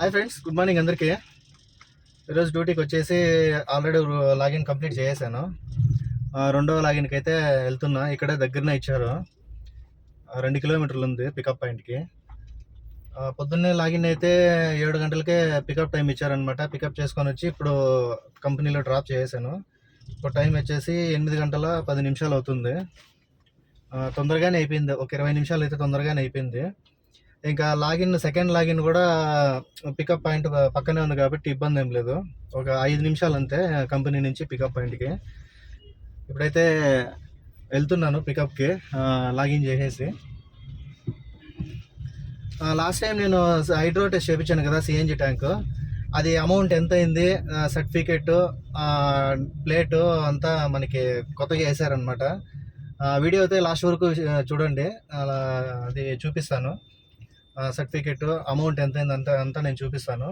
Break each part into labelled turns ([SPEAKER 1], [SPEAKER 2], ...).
[SPEAKER 1] Hi friends good morning అందరికీ. ఈరోజు డ్యూటీకి వచ్చేసి ఆల్రెడీ లాగిన్ కంప్లీట్ చేసేసాను. రెండవ లాగిన్కి అయితే వెళ్తున్నా. ఇక్కడే దగ్గరనే ఇచ్చారు. రెండు కిలోమీటర్లు ఉంది పికప్ పాయింట్కి పొద్దున్నే లాగిన్ అయితే ఏడు గంటలకే పికప్ టైం ఇచ్చారనమాట పికప్ చేసుకొని వచ్చి ఇప్పుడు కంపెనీలో డ్రాప్ చేసేసాను. ఇప్పుడు టైం వచ్చేసి ఎనిమిది గంటల పది నిమిషాలు అవుతుంది. తొందరగానే అయిపోయింది. ఒక ఇరవై నిమిషాలు అయితే తొందరగానే అయిపోయింది. ఇంకా లాగిన్ సెకండ్ లాగిన్ కూడా పికప్ పాయింట్ పక్కనే ఉంది కాబట్టి ఇబ్బంది ఏం లేదు. ఒక ఐదు నిమిషాలు అంతే కంపెనీ నుంచి పికప్ పాయింట్కి. ఇప్పుడైతే వెళ్తున్నాను పికప్కి లాగిన్ చేసేసి. లాస్ట్ టైం నేను హైడ్రో టెస్ట్ చేయించాను కదా సిఎన్జి ట్యాంక్. అది అమౌంట్ ఎంత అయింది? సర్టిఫికెట్ ప్లేటు అంతా మనకి కొత్తగా వేసారనమాట వీడియో అయితే లాస్ట్ వరకు చూడండి. అలా అది చూపిస్తాను. సర్టిఫికెట్ అమౌంట్ ఎంత అంత అంతా నేను చూపిస్తాను.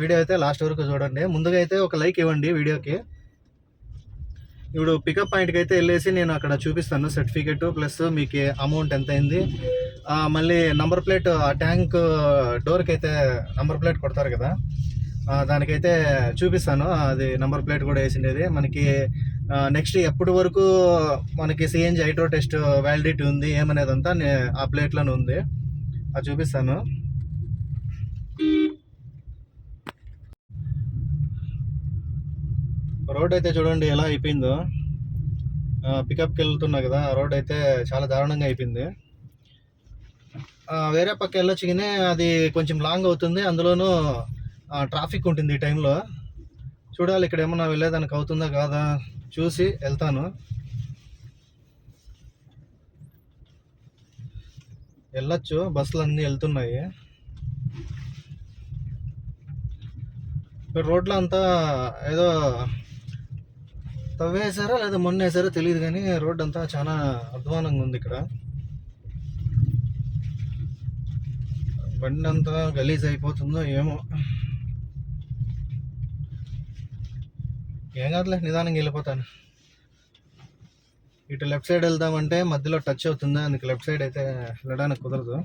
[SPEAKER 1] వీడియో అయితే లాస్ట్ వరకు చూడండి. ముందుగా అయితే ఒక లైక్ ఇవ్వండి వీడియోకి. ఇప్పుడు పికప్ పాయింట్కి అయితే వెళ్ళేసి నేను అక్కడ చూపిస్తాను సర్టిఫికెట్ ప్లస్ మీకు అమౌంట్ ఎంత అయింది మళ్ళీ నంబర్ ప్లేట్ ఆ ట్యాంక్ డోర్కి అయితే నంబర్ ప్లేట్ కొడతారు కదా. దానికైతే చూపిస్తాను. అది నంబర్ ప్లేట్ కూడా వేసిండేది. మనకి నెక్స్ట్ ఎప్పటి వరకు మనకి సిఎన్జి హైడ్రో టెస్ట్ వ్యాలిడిటీ ఉంది ఏమనేదంతా ఆ ప్లేట్లోనే ఉంది. అది చూపిస్తాను. రోడ్ అయితే చూడండి ఎలా అయిపోయిందో. పికప్కి వెళ్తున్నా కదా రోడ్ అయితే చాలా దారుణంగా అయిపోయింది. వేరే పక్క వెళ్ళొచ్చు కానీ అది కొంచెం లాంగ్ అవుతుంది అందులోనూ ట్రాఫిక్ ఉంటుంది ఈ టైంలో చూడాలి ఇక్కడ ఏమన్నా వెళ్ళేదానికి అవుతుందా కాదా చూసి వెళ్తాను. వెళ్ళొచ్చు. బస్సులు అన్నీ వెళ్తున్నాయి. ఇక్కడ రోడ్లో అంతా ఏదో తవ్వేసారా లేదా మొన్న వేసారా తెలియదు కానీ రోడ్ అంతా చాలా అధ్వానంగా ఉంది ఇక్కడ. బండి అంతా గలీజ్ అయిపోతుందో ఏమో. ఏం కాదులే నిదానంగా వెళ్ళిపోతాను. ఇటు లెఫ్ట్ సైడ్ వెళ్దామంటే మధ్యలో టచ్ అవుతుంది? అందుకు లెఫ్ట్ సైడ్ అయితే వెళ్ళడానికి కుదరదు.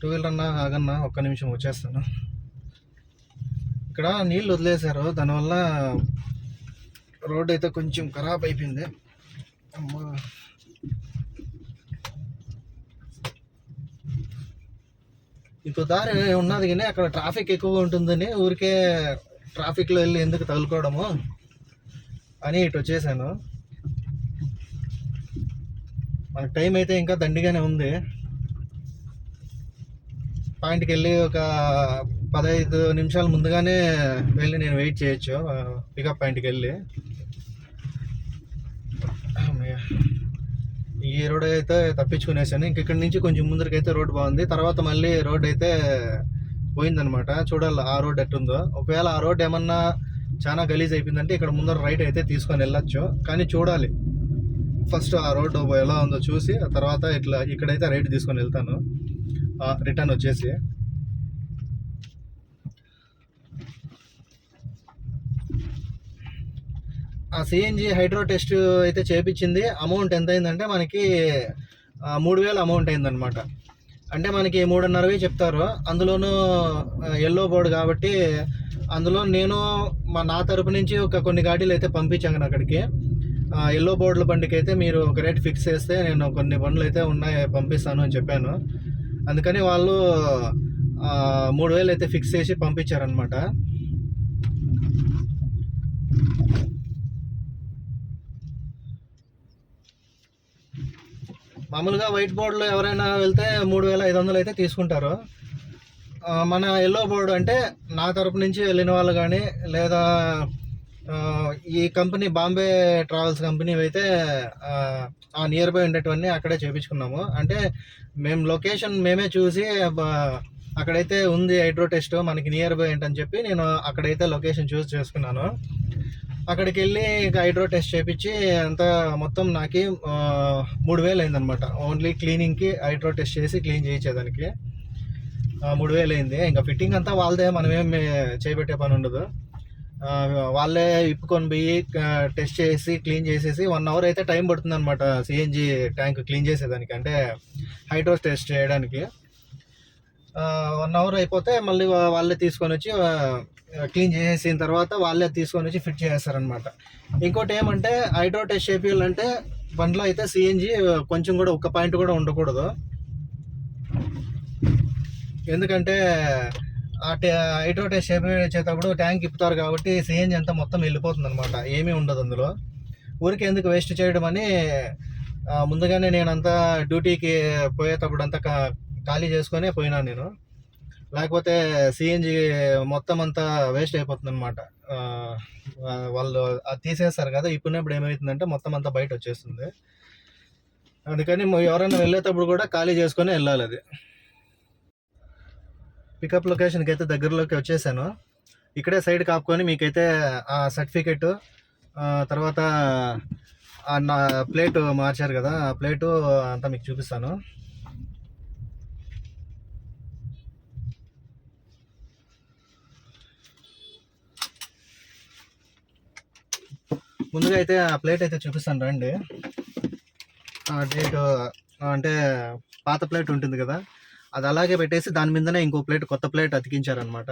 [SPEAKER 1] టూ వీలర్ అన్నా ఆగన్నా ఒక్క నిమిషం వచ్చేస్తాను. ఇక్కడ నీళ్ళు వదిలేశారు. దానివల్ల రోడ్ అయితే కొంచెం ఖరాబ్ అయిపోయింది. అమ్మా. ఇంకో దారి ఉన్నది కానీ అక్కడ ట్రాఫిక్ ఎక్కువగా ఉంటుందని ఊరికే ట్రాఫిక్లో వెళ్ళి ఎందుకు తగులుకోవడము? అని ఇటు వచ్చేసాను. మనకు టైం అయితే ఇంకా దండిగానే ఉంది. పాయింట్కి వెళ్ళి ఒక పదహైదు నిమిషాలు ముందుగానే వెళ్ళి నేను వెయిట్ చేయొచ్చు పికప్ పాయింట్కి వెళ్ళి. ఈ రోడ్ అయితే తప్పించుకునేసాను. ఇంక ఇక్కడ నుంచి కొంచెం ముందరికైతే రోడ్ బాగుంది. తర్వాత మళ్ళీ రోడ్ అయితే పోయిందనమాట చూడాలి ఆ రోడ్ ఎట్టుందో. ఒకవేళ ఆ రోడ్ ఏమన్నా చాలా గలీజ్ అయిపోయిందంటే ఇక్కడ ముందర రైట్ అయితే తీసుకొని వెళ్ళొచ్చు. కానీ చూడాలి. ఫస్ట్ ఆ రోడ్డు ఎలా ఉందో చూసి ఆ తర్వాత ఇట్లా ఇక్కడైతే రైట్ తీసుకొని వెళ్తాను. రిటర్న్ వచ్చేసి. ఆ సిఎన్జి హైడ్రో టెస్ట్ అయితే చేపించింది. అమౌంట్ ఎంత అయిందంటే మనకి మూడు వేలు అమౌంట్ అయిందనమాట అంటే మనకి మూడున్నరవి చెప్తారు. అందులోనూ ఎల్లో బోర్డు కాబట్టి అందులో నేను మా నా తరపు నుంచి ఒక కొన్ని గాడీలు అయితే పంపించాను అక్కడికి. ఎల్లో బోర్డుల బండికి అయితే మీరు ఒక రేట్ ఫిక్స్ చేస్తే నేను కొన్ని బండ్లు అయితే ఉన్నాయి పంపిస్తాను అని చెప్పాను. అందుకని వాళ్ళు మూడు వేలు అయితే ఫిక్స్ చేసి పంపించారనమాట మామూలుగా వైట్ బోర్డులో ఎవరైనా వెళ్తే మూడు వేల ఐదు వందలు అయితే తీసుకుంటారు. మన ఎల్లో బోర్డు అంటే నా తరపు నుంచి వెళ్ళిన వాళ్ళు కానీ లేదా ఈ కంపెనీ బాంబే ట్రావెల్స్ కంపెనీ అయితే ఆ, నియర్ బై ఉండేటివన్నీ అక్కడే చేపించుకున్నాము. అంటే మేము లొకేషన్ మేమే చూసి అక్కడైతే ఉంది హైడ్రో టెస్ట్ మనకి నియర్ బై ఏంటని చెప్పి నేను అక్కడైతే లొకేషన్ చూస్ చేసుకున్నాను. అక్కడికి వెళ్ళి ఇంకా హైడ్రో టెస్ట్ చేపించి అంతా మొత్తం నాకు మూడు వేలు అయిందనమాట ఓన్లీ క్లీనింగ్కి హైడ్రో టెస్ట్ చేసి క్లీన్ చేయించేదానికి. మూడు వేలు అయింది. ఇంకా ఫిట్టింగ్ అంతా వాళ్ళదే మనమేం చేయబెట్టే పని ఉండదు. వాళ్ళే ఇప్పుకొని పోయి టెస్ట్ చేసి క్లీన్ చేసేసి వన్ అవర్ అయితే టైం పడుతుంది అనమాట సిఎన్జి ట్యాంక్ క్లీన్ చేసేదానికి. అంటే హైడ్రోస్ టెస్ట్ చేయడానికి. వన్ అవర్ అయిపోతే మళ్ళీ వాళ్ళే తీసుకొని వచ్చి క్లీన్ చేసేసిన తర్వాత వాళ్ళే తీసుకొని వచ్చి ఫిట్ చేస్తారనమాట ఇంకోటి ఏమంటే హైడ్రో టెస్ట్ చేపించాలంటే బండ్లో అయితే సిఎన్జి కొంచెం కూడా ఒక పాయింట్ కూడా ఉండకూడదు. ఎందుకంటే ఆ హైడ్రో టెస్ట్ చేపించేటప్పుడు ట్యాంక్ ఇప్పుతారు కాబట్టి సిఎన్జి అంతా మొత్తం వెళ్ళిపోతుంది అనమాట ఏమీ ఉండదు అందులో. ఊరికి ఎందుకు వేస్ట్ చేయడం అని ముందుగానే నేనంతా డ్యూటీకి పోయేటప్పుడు అంతా ఖాళీ చేసుకొని పోయినా నేను. లేకపోతే సిఎన్జి మొత్తం అంతా వేస్ట్ అయిపోతుంది అనమాట వాళ్ళు అది తీసేస్తారు కదా ఇప్పుడున్నప్పుడు ఏమవుతుందంటే మొత్తం అంతా బయట వచ్చేస్తుంది. అందుకని ఎవరైనా వెళ్ళేటప్పుడు కూడా ఖాళీ చేసుకొని వెళ్ళాలి అది. పికప్ లొకేషన్కి అయితే దగ్గరలోకి వచ్చేసాను. ఇక్కడే సైడ్ కాపుకొని మీకైతే ఆ సర్టిఫికెట్ తర్వాత నా ప్లేట్ మార్చారు కదా ఆ ప్లేటు అంతా మీకు చూపిస్తాను. ముందుగా అయితే ఆ ప్లేట్ అయితే చూపిస్తాను రండి. డేట్ అంటే పాత ప్లేట్ ఉంటుంది కదా అది అలాగే పెట్టేసి దాని మీదనే ఇంకో ప్లేట్ కొత్త ప్లేట్ అతికించారనమాట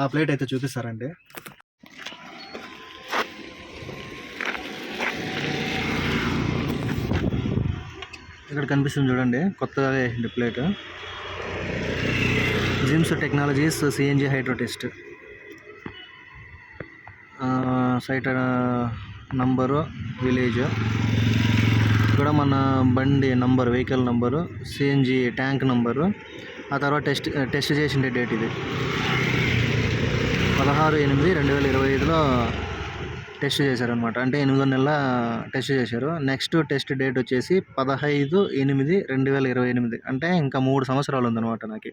[SPEAKER 1] ఆ ప్లేట్ అయితే చూపిస్తారండి. ఇక్కడ కనిపిస్తుంది చూడండి కొత్తగా వేసింది plate. Jims technologies CNG hydro test. Site number village. ఇక్కడ మన బండి number vehicle number CNG tank number ఆ తర్వాత టెస్ట్ టెస్ట్ చేసిన డేట్ ఇది. పదహారు ఎనిమిది రెండు వేల ఇరవై ఐదులో టెస్ట్ చేశారనమాట అంటే ఎనిమిదో నెల టెస్ట్ చేశారు. నెక్స్ట్ టెస్ట్ డేట్ వచ్చేసి పదహైదు ఎనిమిది రెండు వేల ఇరవై ఎనిమిది. అంటే ఇంకా మూడు సంవత్సరాలు ఉందన్నమాట నాకు.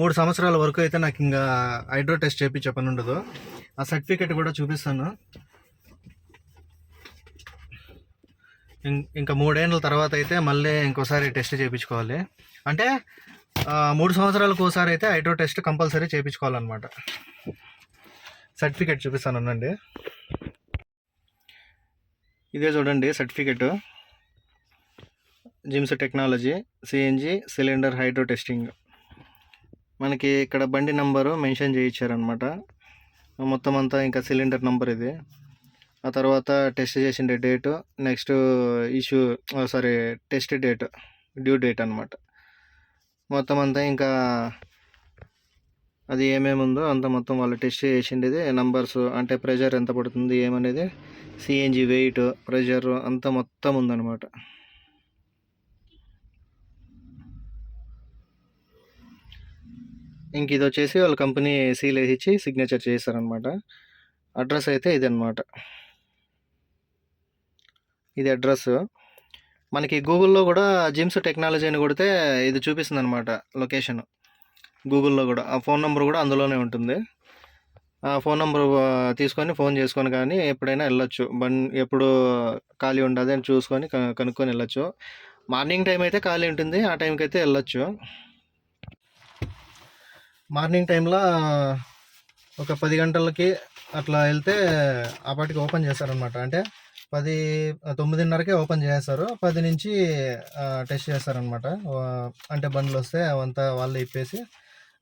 [SPEAKER 1] మూడు సంవత్సరాల వరకు అయితే నాకు ఇంకా హైడ్రో టెస్ట్ చేయించే పని ఉండదు ఆ సర్టిఫికెట్ కూడా చూపిస్తాను. ఇం- ఇంకా మూడేళ్ళ తర్వాత అయితే మళ్ళీ ఇంకోసారి టెస్ట్ చేయించుకోవాలి. అంటే మూడు సంవత్సరాలకు ఒకసారి అయితే హైడ్రో టెస్ట్ కంపల్సరీ చేయించుకోవాలన్నమాట. సర్టిఫికెట్ చూపిస్తాను అనండి. ఇదే చూడండి certificate. Jims technology CNG cylinder hydro testing. మనకి ఇక్కడ బండి నంబరు మెన్షన్ చేయించారనమాట మొత్తం అంతా ఇంకా సిలిండర్ నంబర్ ఇది. ఆ తర్వాత టెస్ట్ చేసిండే date next issue sorry test date due date అనమాట మొత్తం అంతా ఇంకా అది ఏమేమి ఉందో అంత మొత్తం వాళ్ళు టెస్ట్ చేసిండేది. నంబర్స్ అంటే ప్రెషర్ ఎంత పడుతుంది ఏమనేది సిఎన్జి వెయిట్ ప్రెషర్ అంతా మొత్తం ఉందన్నమాట. ఇంక ఇది వచ్చేసి వాళ్ళ కంపెనీ సీల్ వేసి ఇచ్చి సిగ్నేచర్ చేస్తారనమాట. అడ్రస్ అయితే ఇది అనమాట ఇది అడ్రస్ మనకి గూగుల్లో కూడా జిమ్స్ టెక్నాలజీ అని కొడితే ఇది చూపిస్తుంది అనమాట లొకేషన్. గూగుల్లో కూడా. ఆ ఫోన్ నెంబర్ కూడా అందులోనే ఉంటుంది. ఆ ఫోన్ నెంబర్ తీసుకొని ఫోన్ చేసుకొని కానీ ఎప్పుడైనా వెళ్ళొచ్చు. బన్ ఎప్పుడు ఖాళీ ఉండదు అని చూసుకొని కనుక్కొని వెళ్ళొచ్చు. మార్నింగ్ టైం అయితే ఖాళీ ఉంటుంది. ఆ టైంకి అయితే వెళ్ళొచ్చు. మార్నింగ్ టైంలో ఒక పది గంటలకి అట్లా వెళ్తే అప్పటికి ఓపెన్ చేస్తారనమాట అంటే పది తొమ్మిదిన్నరకే ఓపెన్ చేస్తారు. పది నుంచి టెస్ట్ చేస్తారనమాట అంటే బండ్లు వస్తే అవంతా వాళ్ళే ఇప్పేసి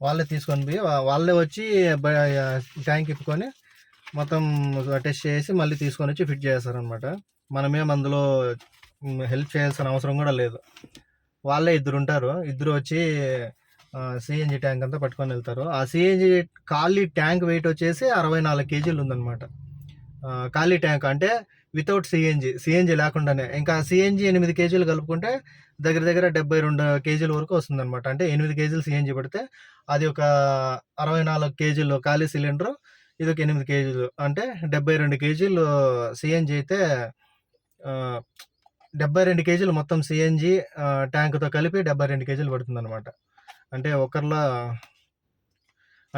[SPEAKER 1] వాళ్ళే తీసుకొని పోయి వాళ్ళే వచ్చి ట్యాంక్ ఇప్పుకొని మొత్తం టెస్ట్ చేసి మళ్ళీ తీసుకొని వచ్చి ఫిట్ చేస్తారనమాట మనమేం అందులో హెల్ప్ చేయాల్సిన అవసరం కూడా లేదు. వాళ్ళే ఇద్దరు ఉంటారు. ఇద్దరు వచ్చి సిఎన్జి ట్యాంక్ అంతా పట్టుకొని వెళ్తారు. ఆ సిఎన్జి ఖాళీ ట్యాంక్ వెయిట్ వచ్చేసి అరవై నాలుగు కేజీలు ఉందన్నమాట. ఖాళీ ట్యాంక్ అంటే వితౌట్ సిఎన్జి సిఎన్జి లేకుండానే. ఇంకా సిఎన్జి ఎనిమిది కేజీలు కలుపుకుంటే దగ్గర దగ్గర డెబ్బై రెండు కేజీల వరకు వస్తుందన్నమాట. అంటే ఎనిమిది కేజీలు సిఎన్జి పడితే అది ఒక అరవై నాలుగు కేజీలు ఖాళీ సిలిండర్ ఇది ఒక ఎనిమిది కేజీలు. అంటే డెబ్బై రెండు కేజీలు సిఎన్జి అయితే డెబ్బై రెండు కేజీలు మొత్తం సిఎన్జి ట్యాంక్తో కలిపి డెబ్బై రెండు కేజీలు పడుతుందన్నమాట. అంటే ఒకరిలా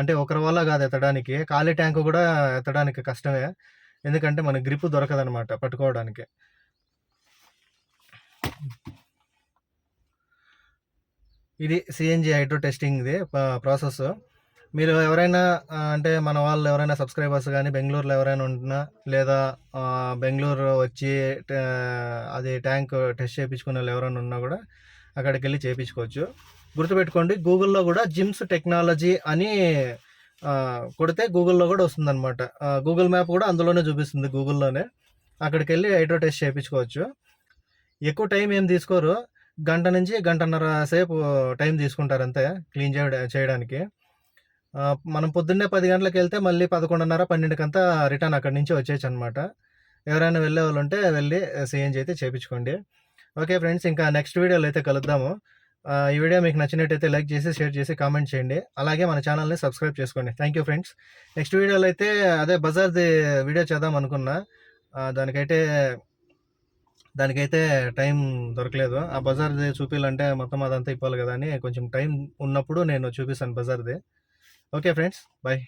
[SPEAKER 1] అంటే ఒకరి వల్ల కాదు ఎత్తడానికి. ఖాళీ ట్యాంకు కూడా ఎత్తడానికి కష్టమే. ఎందుకంటే మన గ్రిప్ దొరకదనమాట పట్టుకోవడానికి. ఇది సిఎన్జి హైడ్రో టెస్టింగ్ది ప్రాసెస్. మీరు ఎవరైనా అంటే మన వాళ్ళు ఎవరైనా సబ్స్క్రైబర్స్ కానీ బెంగళూరులో ఎవరైనా ఉంటున్నా లేదా బెంగళూరు వచ్చి అది ట్యాంక్ టెస్ట్ చేయించుకునే వాళ్ళు ఎవరైనా ఉన్నా కూడా అక్కడికి వెళ్ళి చేయించుకోవచ్చు. గుర్తుపెట్టుకోండి గూగుల్లో కూడా జిమ్స్ టెక్నాలజీ అని కొడితే గూగుల్లో కూడా వస్తుందన్నమాట. అనమాట గూగుల్ మ్యాప్ కూడా అందులోనే చూపిస్తుంది గూగుల్లోనే. అక్కడికి వెళ్ళి అడ్వర్టైజ్ చేయించుకోవచ్చు. ఎక్కువ టైం ఏం తీసుకోరు. గంట నుంచి గంటన్నర సేపు టైం తీసుకుంటారు అంతే క్లీన్ చేయడానికి. మనం పొద్దున్నే పది గంటలకు వెళ్తే మళ్ళీ పదకొండున్నర పన్నెండుకంతా రిటర్న్ అక్కడి నుంచి వచ్చేయచ్చు అనమాట ఎవరైనా వెళ్ళే వాళ్ళు ఉంటే వెళ్ళి సిఎన్జి అయితే చేయించుకోండి. ఓకే ఫ్రెండ్స్ ఇంకా నెక్స్ట్ వీడియోలో అయితే కలుద్దాము. ఈ వీడియో మీకు నచ్చినట్టయితే లైక్ చేసి షేర్ చేసి కామెంట్ చేయండి. అలాగే మన ఛానల్ని సబ్స్క్రైబ్ చేసుకోండి. థ్యాంక్ యూ ఫ్రెండ్స్ నెక్స్ట్ వీడియోలో అయితే అదే బజార్ది వీడియో చేద్దాం అనుకున్నా. దానికైతే దానికైతే టైం దొరకలేదు. ఆ బజార్ది చూపించాలంటే మొత్తం అదంతా ఇవ్వాలి కదా అని కొంచెం టైం ఉన్నప్పుడు నేను చూపిస్తాను బజార్ది ఓకే ఫ్రెండ్స్ బాయ్